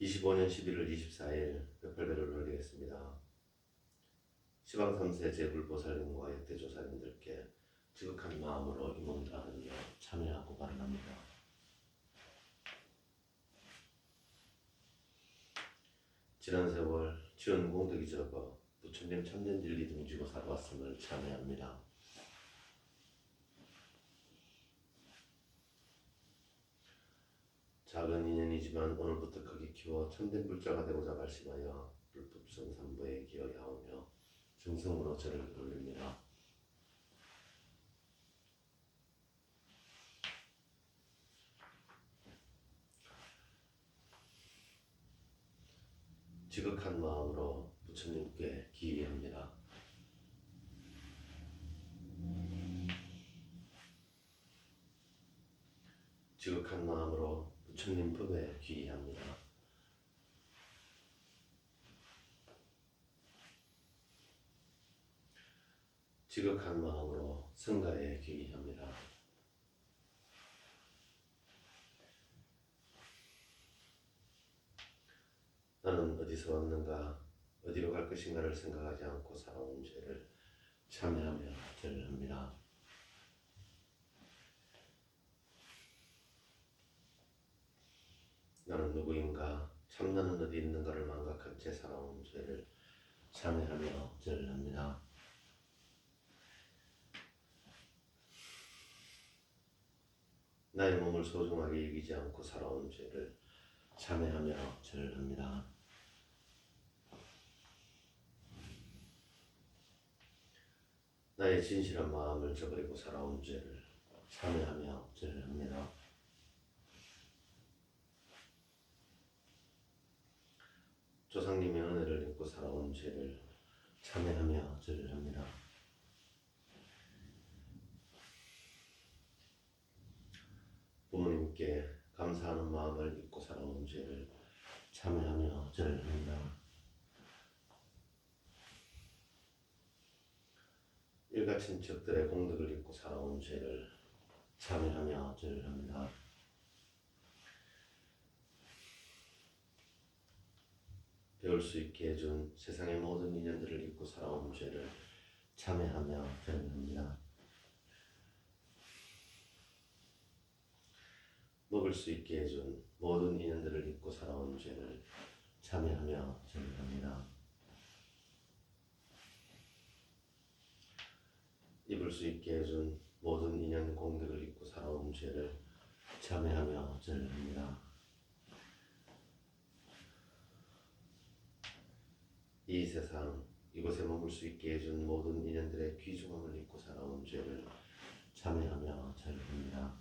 25년 11월 24일 벽팔배를 올리겠습니다. 시방 3세 제불보살님과 역대 조사님들께 지극한 마음으로 임원들하여 참여하고 바랍니다. 지난 세월 지원 공덕이 적어 부처님 참된 진리 등지고 살아왔음을 참여합니다. 작은 인연이지만 오늘부터 크게 키워 참된 불자가 되고자 말씀하여 불법 성산부에 기여하오며 정성으로 저를 돌립니다. 지극한 마음으로 부처님께 기의합니다. 지극한 부처님 법에 기의합니다. 지극한 마음으로 성가에 기의합니다. 나는 어디서 왔는가, 어디로 갈 것인가를 생각하지 않고 살아온 죄를 참여하며 절합니다. 나는 누구인가, 참나는 어디 있는가를 망각한 채 살아온 죄를 참여하며 절합니다. 나의 몸을 소중하게 여기지 않고 살아온 죄를 참여하며 절합니다. 나의 진실한 마음을 저버리고 살아온 죄를 참여하며 절합니다. 조상님의 은혜를 입고 살아온 죄를 참여하며 절합니다. 부모님께 감사하는 마음을 입고 살아온 죄를 참여하며 절합니다. 일가 친척들의 공덕을 입고 살아온 죄를 참여하며 절합니다. 배울 수 있게 해준 세상의 모든 인연들을 입고 살아온 죄를 참여하며 절합니다. 먹을 수 있게 해준 모든 인연들을 입고 살아온 죄를 참여하며 절합니다. 입을 수 있게 해준 모든 인연 공덕을 입고 살아온 죄를 참여하며 절합니다. 이 세상 이곳에 머물 수 있게 해준 모든 인연들의 귀중함을 입고 살아온 죄를 참여하며 절합니다.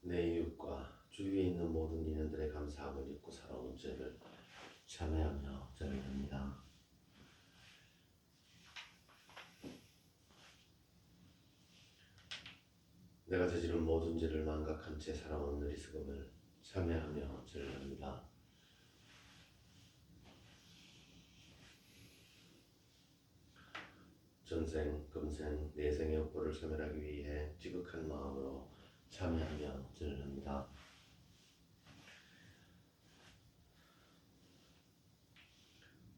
내 이웃과 주위에 있는 모든 인연들의 감사함을 입고 살아온 죄를 참여하며 절합니다. 내가 저지른 모든 죄를 망각한 채 살아온 어리석음을 참여하며 절합니다. 전생, 금생, 내생의 업보를 소멸하기 위해 지극한 마음으로 참여하며 절합니다.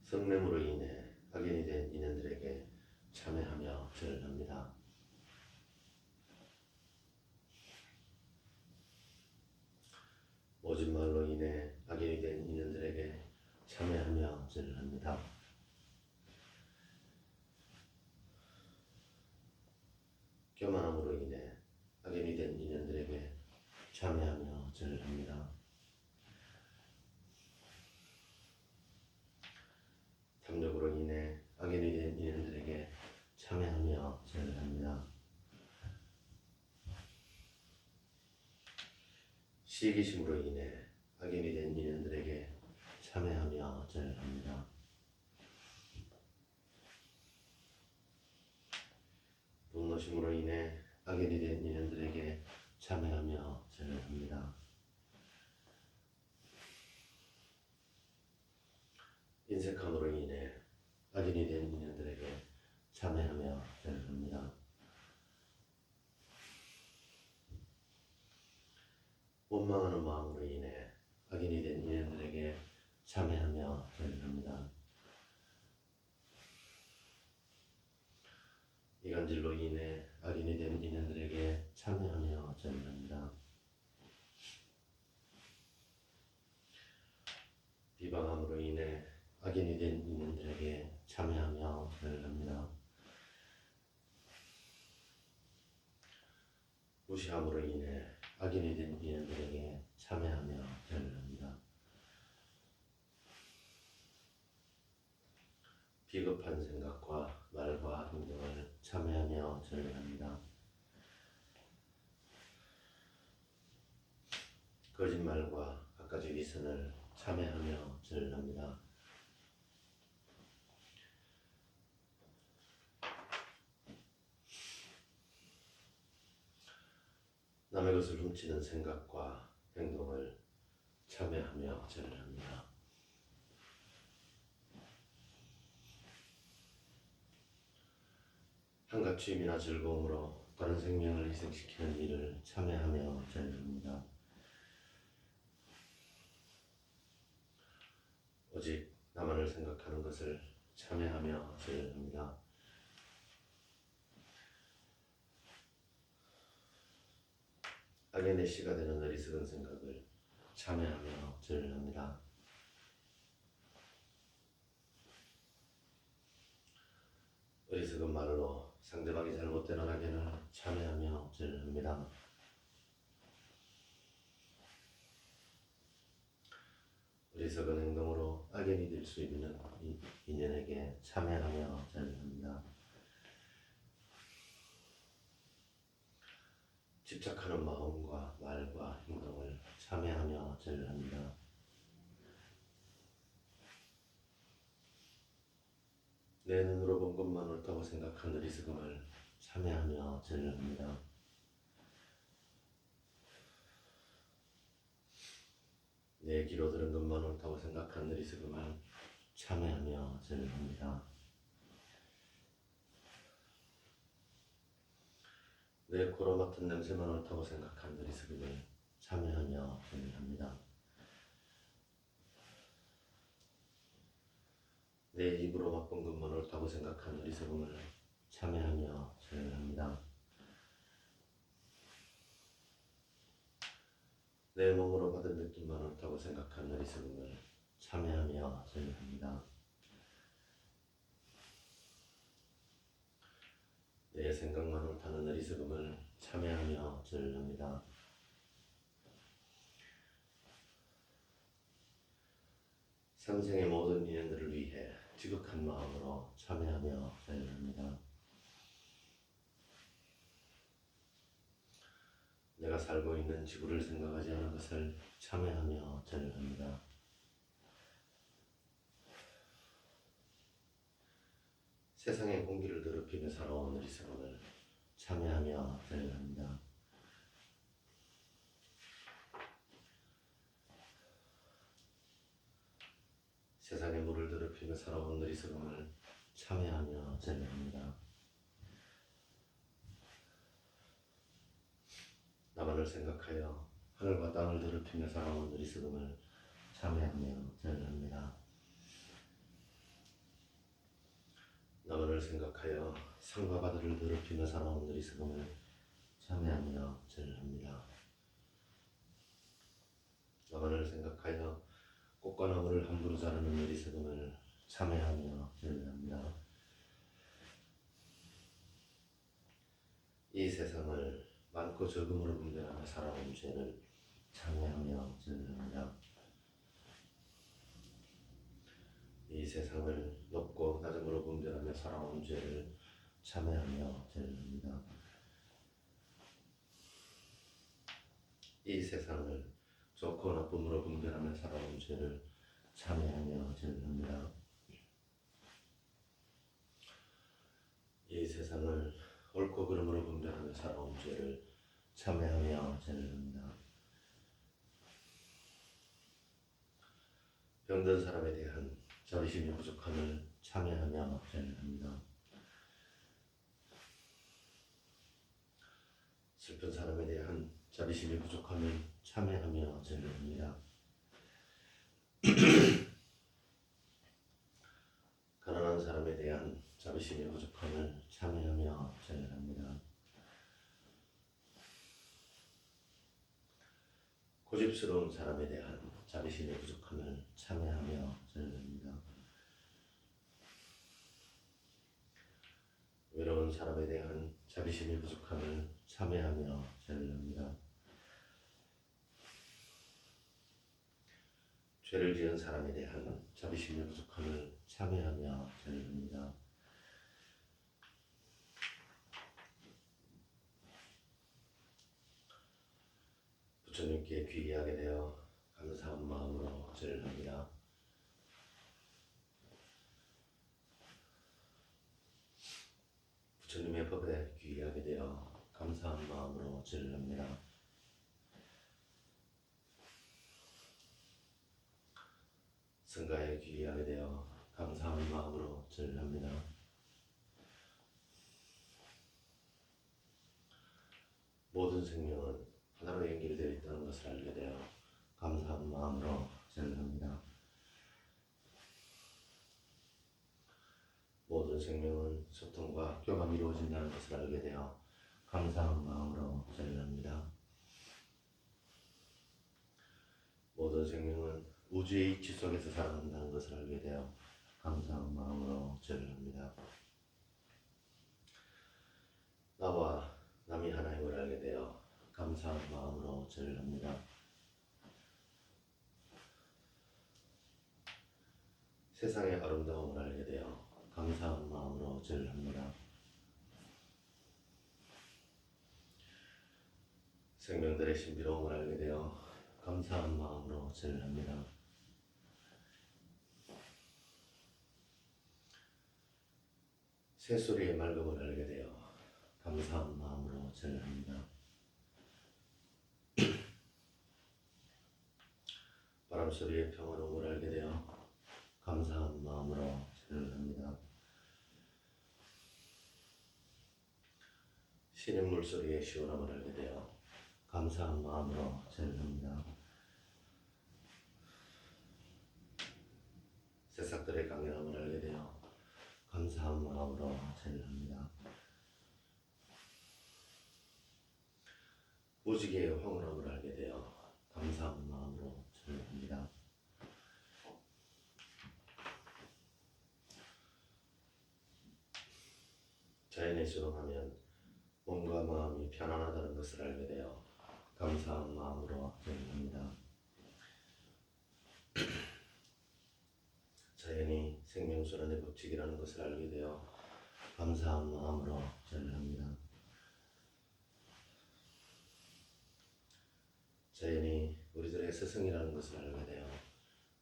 성냄으로 인해 악인이 된 인연들에게 참여하며 절합니다. 모진 말로 인해 악인이 된 인연들에게 참여하며 절합니다. 인해 악인이 된 인연들에게 참여하며 절합니다. 탐욕으로 인해 악인이 된 인연들에게 참여하며 절합니다. 시기심으로 인해 악인이 된 인연들에게 참여하며 절합니다. 분노심으로 인해 악인이 된 인연들에게 참여하며 절합니다. 인색함으로 인해 악인이 된 인연들에게 참여하며 절합니다. 원망하는 마음으로 인해 악인이 된 인연들에게 참회하며 절합니다. 이간질로 인해 악인이 된 인연들에게 참회하며 절합니다. 비방함으로 인해 악인이 된 인연들에게 참회하며 절합니다. 무시함으로 인해 악인이 된 인연들에게 참회하며 절합니다. 비겁한 생각과 말과 행동을 참회하며 절합니다. 거짓말과 갖가지 위선을 참회하며 절합니다. 남의 것을 훔치는 생각과 행동을 참회하며 절합니다. 한갓 취임이나 즐거움으로 다른 생명을 희생시키는 일을 참회하며 절합니다. 오직 나만을 생각하는 것을 참회하며 절합니다. 악인의 씨가 되는 어리석은 생각을 참회하며 절합니다. 어리석은 말로 상대방이 잘못되는 악인을 참회하며 절합니다. 어리석은 행동으로 악인이 될 수 있는 이 인연에게 참회하며 절합니다. 집착하는 마음과 말과 행동을 참회하며 절합니다. 내 눈으로 본 것만 옳다고 생각한 어리석음을 참회하며 절합니다. 내 귀로 들은 것만 옳다고 생각한 어리석음을 참회하며 절합니다. 내 코로 맡은 냄새만 옳다고 생각한 어리석음을 참회하며 절합니다. 내 입으로 맛본 것만 옳다고 생각한 어리석음을 참회하며 절합니다. 내 몸으로 받은 느낌만 옳다고 생각한 어리석음을 참회하며 절합니다. 내 생각만 옳다는 어리석음을 참회하며 절합니다. 상생의 모든 인연들을 위해 지극한 마음으로 참회하며 절합니다. 내가 살고 있는 지구를 생각하지 않은 것을 참회하며 절합니다. 세상의 공기를 더럽히며 살아온 어리석음을 참회하며 절합니다. 세상의 물을 더럽히며 살아온 어리석음을 참회하며 절합니다. 나만을 생각하여 하늘과 땅을 더럽히며 살아온 어리석음을 참회하며 절합니다. 나만을 생각하여 산과 바다를 더럽히며 살아온 어리석음을 참회하며 절합니다. 나만을 생각하여 꽃과 나무를 함부로 자르는 어리석음을 참회하며 절합니다. 이 세상을 많고 적음으로 분별하며 살아온 죄를 참회하며 절합니다. 이 세상을 높고 낮음으로 분별하며 살아온 죄를 참회하며 절합니다. 이 세상을 좋고 나쁨으로 분별하며 살아온 죄를 참회하며 절합니다. 이 세상을 옳고 그름으로 분별하며 살아온 죄를 참회하며 절합니다. 병든 사람에 대한 자비심이 부족함을 참회하며 절합니다. 슬픈 사람에 대한 자비심이 부족함을 참회하며 절합니다. 가난한 사람에 대한 자비심이 부족함을 참회하며 절합니다. 고집스러운 사람에 대한 자비심의 부족함을 참회하며 절합니다. 외로운 사람에 대한 자비심의 부족함을 참회하며 절합니다. 죄를 지은 사람에 대한 자비심의 부족함을 참회하며 절합니다. 부처님께 귀의하게 되어 감사한 마음으로 절합니다. 부처님의 법에 귀의하게 되어 감사한 마음으로 절합니다. 성가에 귀의하게 되어 감사한 마음으로 절합니다. 모든 생명은 하나로 연결되어 있다는 것을 알게 되어 감사한 마음으로 절합니다. 모든 생명은 이 이루어진다는 것을 알게 되어 감사한 마음으로 절합니다. 모든 생명은 우주의 이치 속에서 살아간다는 것을 알게 되어 감사한 마음으로 절합니다. 나와 남이 하나임을 알게 되어 감사한 마음으로 절합니다. 세상의 아름다움을 알게 되어 감사한 마음으로 절합니다. 생명들의 신비로움을 알게 되어 감사한 마음으로 절합니다. 새소리의 맑음을 알게 되어 감사한 마음으로 절합니다. 바람소리의 평화로움을 알게 되어 감사한 마음으로 절합니다. 신의 물소리의 시원함을 알게 되어 감사한 마음으로 절합니다. 새싹들의 강렬함을 알게 되어 감사한 마음으로 절합니다. 무지개의 황홀함을 알게 되어 감사한 마음으로 절합니다. 자연에 수용하면 몸과 마음이 편안하다는 것을 알게 되어 감사한 마음으로 절합니다. 자연이 생명순환의 법칙이라는 것을 알게 되어 감사한 마음으로 절합니다. 자연이 우리들의 스승이라는 것을 알게 되어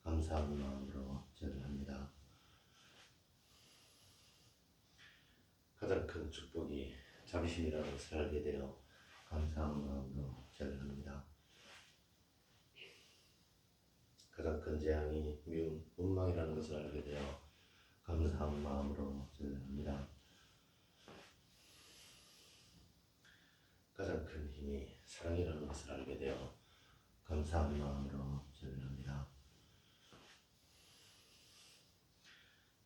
감사한 마음으로 절합니다. 가장 큰 축복이 자비심이라는 것을 알게 되어 감사한 마음으로 절합니다. 가장 큰 재앙이 미움, 원망이라는 것을 알게 되어 감사한 마음으로 절합니다. 가장 큰 힘이 사랑이라는 것을 알게 되어 감사한 마음으로 절합니다.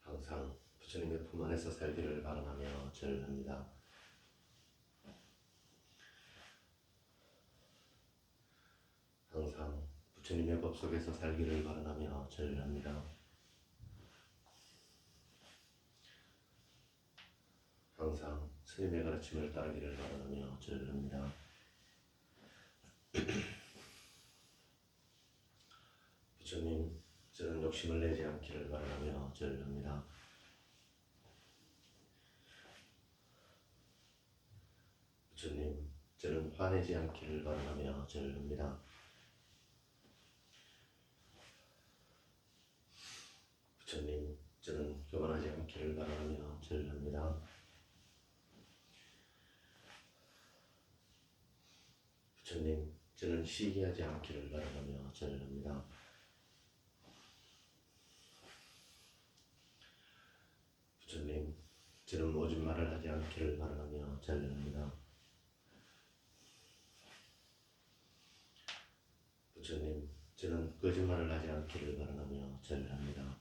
항상 부처님의 품 안에서 살기를 바라며 절합니다. 항상 부처님의 법 속에서 살기를 바라며 절합니다. 항상 스님의 가르침을 따르기를 바라며 절합니다. 부처님, 저는 욕심을 내지 않기를 바라며 절합니다. 부처님, 저는 화내지 않기를 바라며 절합니다. 부처님, 저는 교만하지 않기를 바라며 절합니다. 부처님, 저는 시기하지 않기를 바라며 절합니다. 부처님, 저는 모진 말을 하지 않기를 바라며 절합니다. 저는 거짓말을 하지 않기를 바라며 절합니다.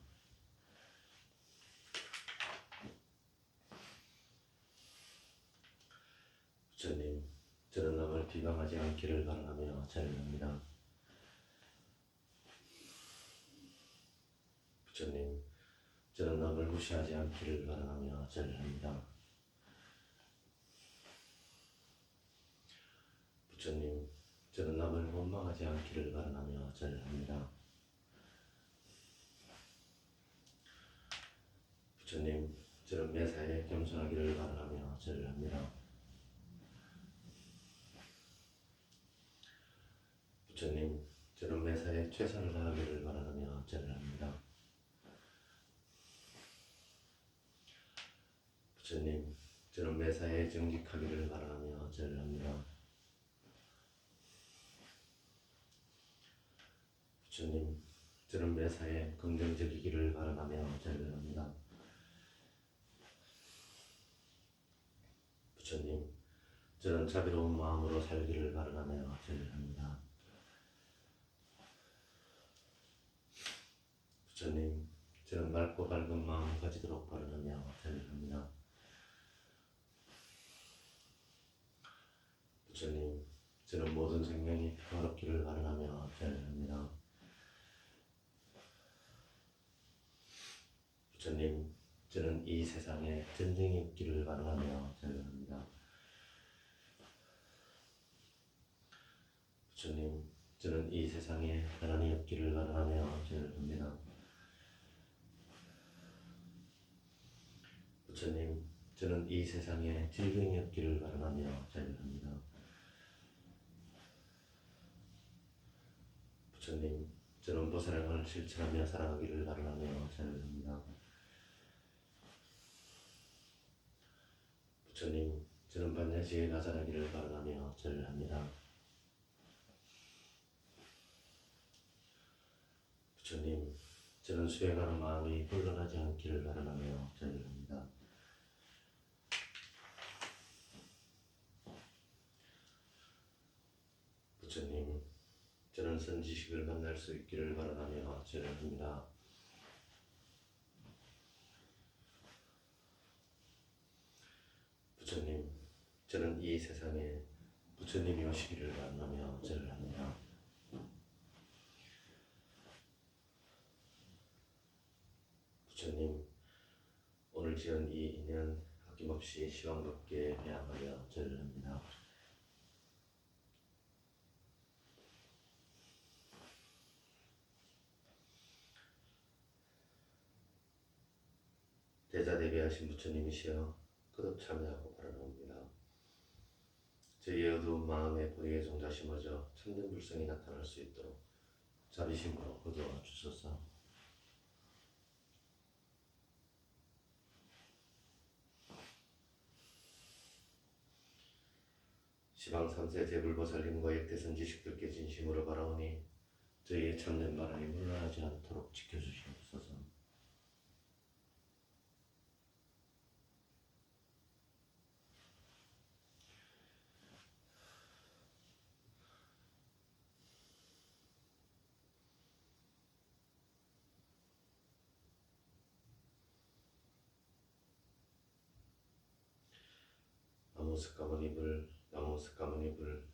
부처님, 저는 남을 비방하지 않기를 바라며 절합니다. 부처님, 저는 남을 무시하지 않기를 바라며 절합니다. 부처님, 저는 남을 원망하지 않기를 바라며 절합니다. 부처님, 저는 매사에 겸손하기를 바라며 절합니다. 부처님, 저는 매사에 최선을 다하기를 바라며 절합니다. 부처님, 저는 매사에 정직하기를 바라며 절합니다. 부처님, 저는 매사에 긍정적이기를 바라며 절합니다. 부처님, 저는 자비로운 마음으로 살기를 바라며 절합니다. 부처님, 저는 맑고 밝은 마음 가지도록 바라며 절합니다. 부처님, 저는 모든 생명이 평화롭기를 바라며 절합니다. 부처님, 저는 이 세상에 전쟁이 없기를 바라며 절합니다. 부처님, 저는 이 세상에 가난이 없기를 바라며 절합니다. 부처님, 저는 이 세상에 질병이 없기를 바라며 절합니다. 부처님, 저는 보살행을 실천하며 살아가기를 바라며 절합니다. 부처님, 저는 반야지에 가살하기를 바라며 절합니다. 부처님, 저는 수행하는 마음이 혼란하지 않기를 바라며 절합니다. 부처님, 저는 선지식을 만날 수 있기를 바라며 절합니다. 부처님, 저는 이 세상에 부처님이 오시기를 바라며 절합니다. 부처님, 오늘 지은 이 인연 아낌없이 시황롭게 배양하여 절합니다. 대자대비하신 부처님이시여 그도 참여하고 바라옵니다. 저희의 어두운 마음에 불의의 종자 심어져 참된 불성이 나타날 수 있도록 자비심으로 거두어 주소서. 시방 삼세 제불보살님과 역대선 지식들께 진심으로 바라오니 저희의 참된 바람이 물러나지 않도록 지켜주시옵소서. 나무 스까머니불 나무 스까머니불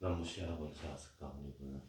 나무 시아본사 스까머니불